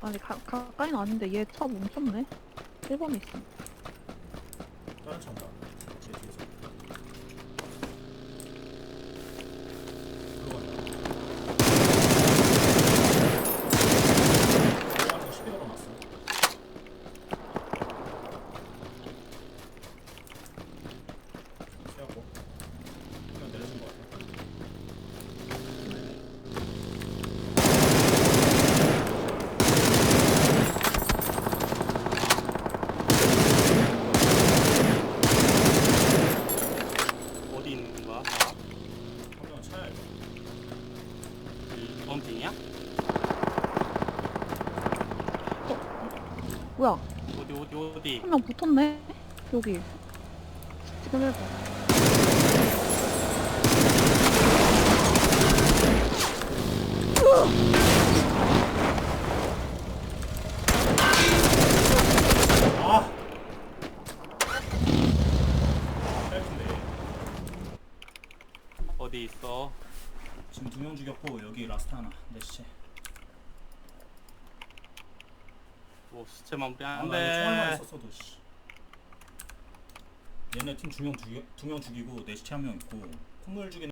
아니 가, 가까이는 아닌데 얘 차 멈췄네 1번에 있어 차 온다. 제 뒤에서. 들어가자. 들어가서 11호가 났어. 피하고. 그냥 내려준 거 같아. 어디 있는 거야? 한 명은 차야 이거. 이 범핑이야? 뭐야 어디 어디 어디? 한 명 붙었네 여기 지금 1번 아! 어디 있어? 지금 두 명 죽였고 여기 라스트 하나 내 시체. 뭐 수채 마무리 아, 안 총알만 돼. 있었어도 씨. 얘네 팀 두 명 죽이 두명 죽이고 내 시체 한 명 있고 콧물 죽이는